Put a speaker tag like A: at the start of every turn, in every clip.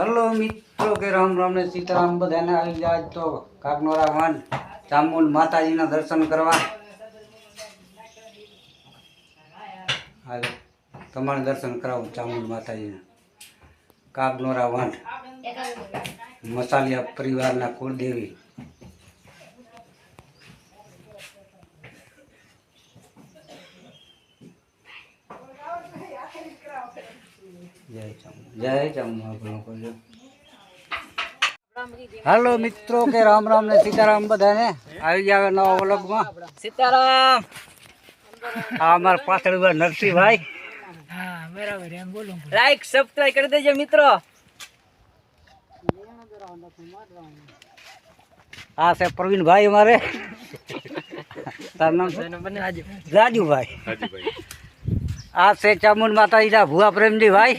A: Hello મિત્રો કે રામ રામ ને સીતારામ બધાને આવી જાય તો કાકનોરા વન ચામુંડ માતાજીના દર્શન કરવા. હાલ તમારે દર્શન કરાવું ચામુંડ માતાજીના. કાકનોરા વન મસાલિયા પરિવારના કુળદેવી જય ચામુંડ જય ચામુંડ આપણો કરજો હાલો મિત્રો કે રામ રામ ને સીતારામ બધાને. આવી જાવે નવા વ્લોગમાં.
B: સીતારામ.
A: આ અમારા પાછળ ઊભા નરસિંહભાઈ.
B: લાઈક સબસ્ક્રાઈબ કરી દેજો મિત્રો.
A: હા છે પ્રવીણભાઈ અમારે. તારું નામ રાજુભાઈ. રાજુભાઈ. આ છે ચામુંડ માતાજીના ભુવા પ્રેમજી ભાઈ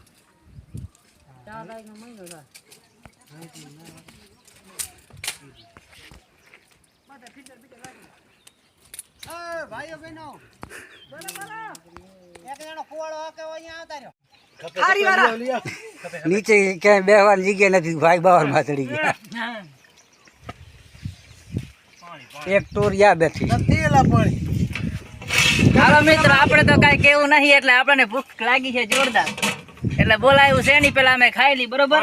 A: ભાઈ જો આ બેઠા નીચે ક્યાંય બેહવાની જગ્યા નથી ભાઈ બાવરમાં ચડી ગયા. એક ટોરિયા બેઠી.
B: હાલો મિત્ર આપણે તો કઈ કેવું નહીં એટલે આપણને ભૂખ લાગી છે જોરદાર. એટલે બોલાયું છે ની પેલા અમે ખાઈ લી બરોબર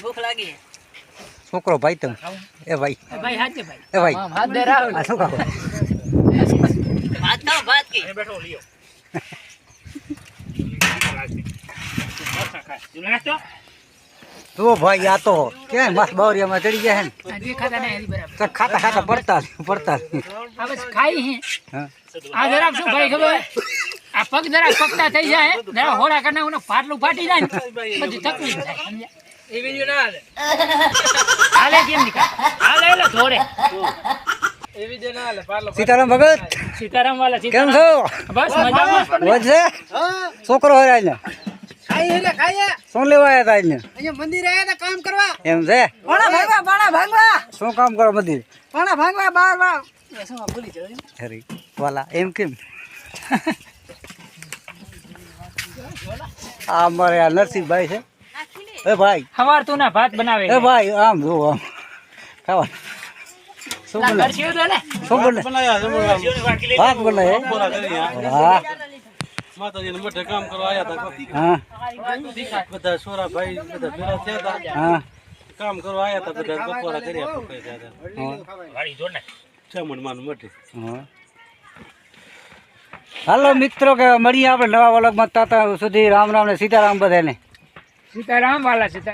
B: ભૂખ લાગી
A: છોકરો ભાઈ તમે એ ભાઈ
B: ભાઈ હાચે ભાઈ
A: એ ભાઈ
B: હાથ દે
A: આ શું
B: ભાત કી
A: તો ભાઈ આ તો ક્યાંય માસ બાવરિયામાં ચડી ગયા હે ને?
B: ખાતા
A: ખાતા ખાતા પડતા પડતા
B: આ બસ ખાઈ હે. આ જરાક શું ભાઈ ખબર? આ પગ જરાક પકતા થઈ જાય જરા હોળા કરીને ઓનો પાટલું ફાટી જાય ને પછી તકલીફ થાય સમજ્યા? એ વિડિયો ના હાલે. હાલે કેમ નીકળ હાલે એટલે ધોરે.
A: સીતારામ ભગત?
B: સીતારામ વાલા
A: કેમ છો?
B: બસ મજામાં.
A: વધશે છોકરો શું લેવા આવ્યા હતા અહીંયા
B: મંદિર આવ્યા તા કામ કરવા.
A: એમ છે?
B: પાણા ભાંગવા પાણા ભાંગવા.
A: શું કામ કરો મંદિર?
B: પાણા ભાંગવા બાર બાર. શું ભૂલી જવું
A: વાલા એમ કેમ? આ અમારે આ નરસિંહભાઈ છે. એ ભાઈ.
B: હવાર તું ના ભાત બનાવે
A: એ ભાઈ આમ જો આમ. ખાવા. શું બને
B: કરશું તો ને
A: શું બને ભાત બને હે? વાહ
C: માતાજીને મઠે કામ કરવા આવ્યા
A: હા.
C: હતા બધા છોરા ભાઈ બધા ભેગા થયા હતા કામ કરવા આવ્યા હતા બધા બપોરા કર્યા પકડી ગયા ચામુંડ માનું મઠે.
A: હાલો મિત્રો કે મળીએ આપણે નવા વલગમાં. તાતા સુધી રામ રામ ને સીતારામ બધાને.
B: સીતારામ વાલા સીતારામ.